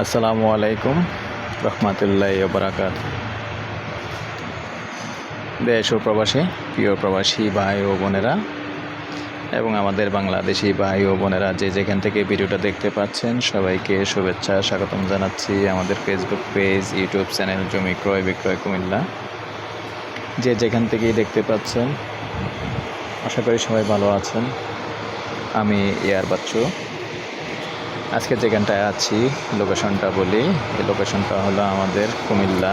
আসসালামু আলাইকুম রহমতুল্লাহ বারাকাত দেশ ও প্রবাসী, প্রিয় প্রবাসী ভাই ও বোনেরা এবং আমাদের বাংলাদেশি ভাই ও বোনেরা যে যেখান থেকে ভিডিওটা দেখতে পাচ্ছেন, সবাইকে শুভেচ্ছা, স্বাগতম জানাচ্ছি আমাদের ফেসবুক পেজ ইউটিউব চ্যানেল জমি ক্রয় বিক্রয় কুমিল্লা। যে যেখান থেকেই দেখতে পাচ্ছেন, আশা করি সবাই ভালো আছেন। আমি ইয়ার বাচ্চু। আজকে যেখানটায় আছি লোকেশনটা বলি। এই লোকেশনটা হলো আমাদের কুমিল্লা।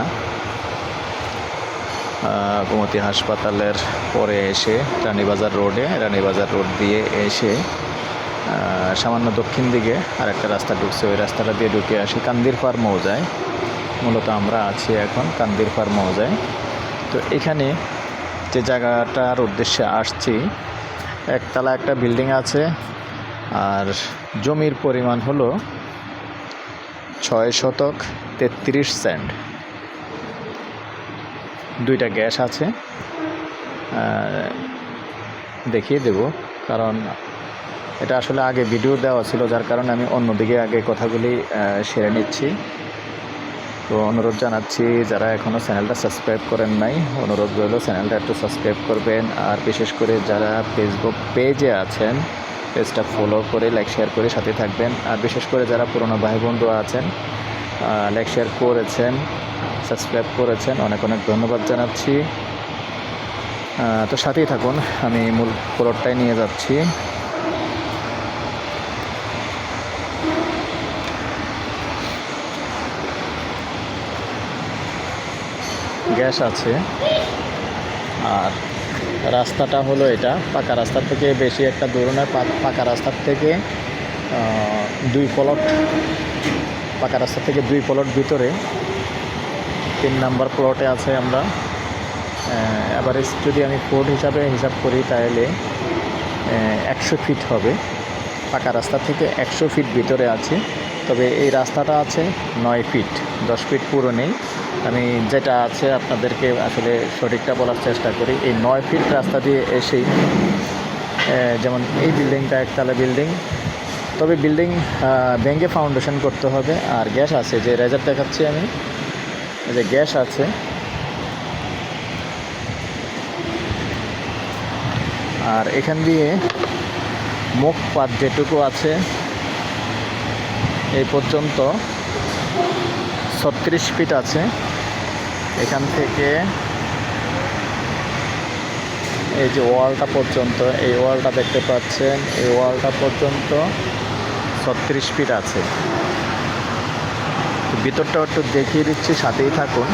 গোমতী হাসপাতালের পরে এসে রানীবাজার রোডে, রানীবাজার রোড দিয়ে এসে সামান্য দক্ষিণ দিকে আর একটা রাস্তা ঢুকছে। ওই রাস্তাটা দিয়ে ঢুকে আসি কান্দির পার মৌজায়। মূলত আমরা আছি এখন কান্দির পার মৌজায়। তো এখানে যে জায়গাটার উদ্দেশ্যে আসছি, একতলা একটা বিল্ডিং আছে, আর জমির পরিমাণ হলো ছয় শতক তেত্রিশ সেন্ট। দুইটা গ্যাস আছে। দেখিয়ে দেব, কারণ এটা আসলে আগে ভিডিও দেওয়া ছিল, যার কারণে আমি অন্যদিকে আগে কথাগুলি সেরে নিচ্ছি। তো অনুরোধ জানাচ্ছি, যারা এখনও চ্যানেলটা সাবস্ক্রাইব করেন নাই, অনুরোধ রইল চ্যানেলটা একটু সাবস্ক্রাইব করবেন। আর বিশেষ করে যারা ফেসবুক পেজে আছেন পেজটা ফলো করে লাইক শেয়ার করে সাথে থাকবেন। আর বিশেষ করে যারা পুরনো ভাই বন্ধু আছেন লাইক শেয়ার করেছেন সাবস্ক্রাইব করেছেন, অনেক অনেক ধন্যবাদ জানাচ্ছি। তো সাথেই থাকুন, আমি মূল প্লটটাই নিয়ে যাচ্ছি। গ্যাস আছে। আর রাস্তাটা হলো এটা। পাকা রাস্তার থেকে বেশি একটা দূর নয় পাকা রাস্তার থেকে দুই প্লট পাকা রাস্তা থেকে দুই প্লট ভিতরে। তিন নাম্বার প্লটে আছে আমরা। অ্যাভারেজ যদি আমি ফুট হিসাবে হিসাব করি তাহলে একশো ফিট হবে। পাকা রাস্তা থেকে একশো ফিট ভিতরে আছে। তবে এই রাস্তাটা আছে নয় ফিট দশ ফিট পুরো নেই। আমি যেটা আছে আপনাদেরকে আসলে সঠিকটা বলার চেষ্টা করি। এই নয় ফিট রাস্তা দিয়ে এসেই যেমন এই বিল্ডিংটা একতলা বিল্ডিং, তবে বিল্ডিং ভেঙে ফাউন্ডেশন করতে হবে। আর গ্যাস আছে, যে রেজার দেখাচ্ছি আমি যে গ্যাস আছে। আর এখান দিয়ে মুখ পাত যেটুকু আছে, এই পর্যন্ত ছত্রিশ ফিট আছে। এখান থেকে এই যে ওয়ালটা পর্যন্ত, এই ওয়ালটা দেখতে পাচ্ছেন, এই ওয়ালটা পর্যন্ত ছত্রিশ ফিট আছে। তো ভিতরটা একটু দেখিয়ে দিচ্ছি, সাথেই থাকুন।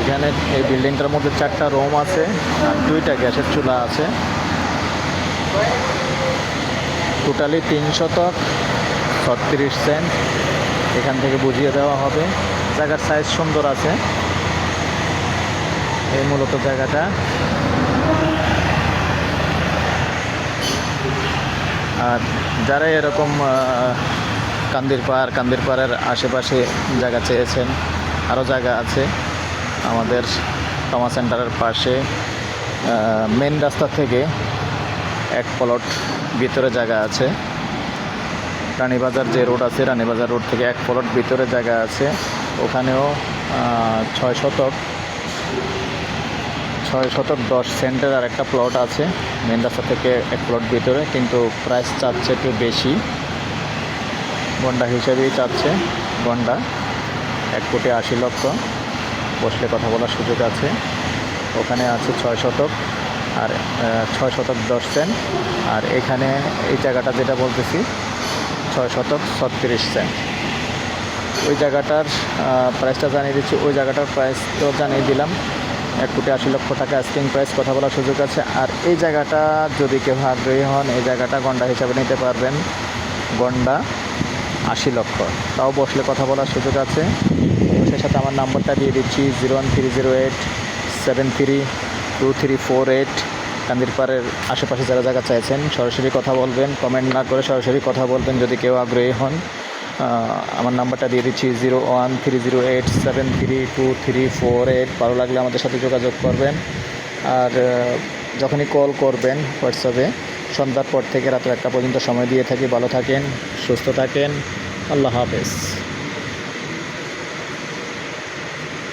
এখানে এই বিল্ডিংটার মধ্যে চারটা রুম আছে, আর দুইটা গ্যাসের চুলা আছে। টোটালি তিন শতক ছত্রিশ সেন্ট। এখান থেকে বুঝিয়ে দেওয়া হবে। জায়গার সাইজ সুন্দর আছে। এই মূলত জায়গাটা। আর যারা এরকম কান্দির পাড় কান্দির পাড়ের আশেপাশে জায়গা চেয়েছেন আরও জায়গা আছে আমাদের টমা সেন্টারের পাশে। মেন রাস্তা থেকে এক প্লট ভিতরে জায়গা আছে। রানীবাজার যে রোড আছে, রানীবাজার রোড থেকে এক প্লট ভিতরে জায়গা আছে। ওখানেও ছয় শতক ছয় শতক দশ সেন্টের আর একটা প্লট আছে মেন রাস্তা থেকে এক প্লট ভিতরে, কিন্তু প্রাইস চাচ্ছে একটু বেশি। গন্ডা হিসেবেই চাচ্ছে, গন্ডা, এক কোটি আশি লক্ষ। বসলে কথা বলার সুযোগ আছে। ওখানে আছে ছয় শতক আর ছয় শতক দশ সেন্ট। আর এখানে এই জায়গাটা যেটা বলতেছি ছয় শতক, ছত্রিশ সেন্ট। ওই জায়গাটার প্রাইসটা জানিয়ে দিচ্ছি, ওই জায়গাটার প্রাইস তো জানিয়ে দিলাম। এক কোটি আশি লক্ষ টাকা স্ক্রিন প্রাইস কথা বলার সুযোগ আছে। আর এই জায়গাটা যদি কেউ আগ্রহী হন, এই জায়গাটা গন্ডা হিসাবে নিতে পারবেন। গন্ডা আশি লক্ষ। তাও বসলে কথা বলার সুযোগ আছে। সেই সাথে আমার নাম্বারটা দিয়ে দিচ্ছি zero one three zero eight seven three two three four eight কান্দিরপাড়ের আশেপাশে যারা জায়গা চাইছেন, সরাসরি কথা বলবেন কমেন্ট না করে সরাসরি কথা বলবেন যদি কেউ আগ্রহী হন। আমার নাম্বারটা দিয়ে দিচ্ছি zero one three zero eight seven three two three four eight. ভালো লাগলে আমাদের সাথে যোগাযোগ করবেন। আর যখনই কল করবেন হোয়াটসঅ্যাপে সন্ধ্যার পর থেকে রাত একটা পর্যন্ত সময় দিয়ে থাকি। ভালো থাকেন, সুস্থ থাকেন। আল্লাহ হাফেজ।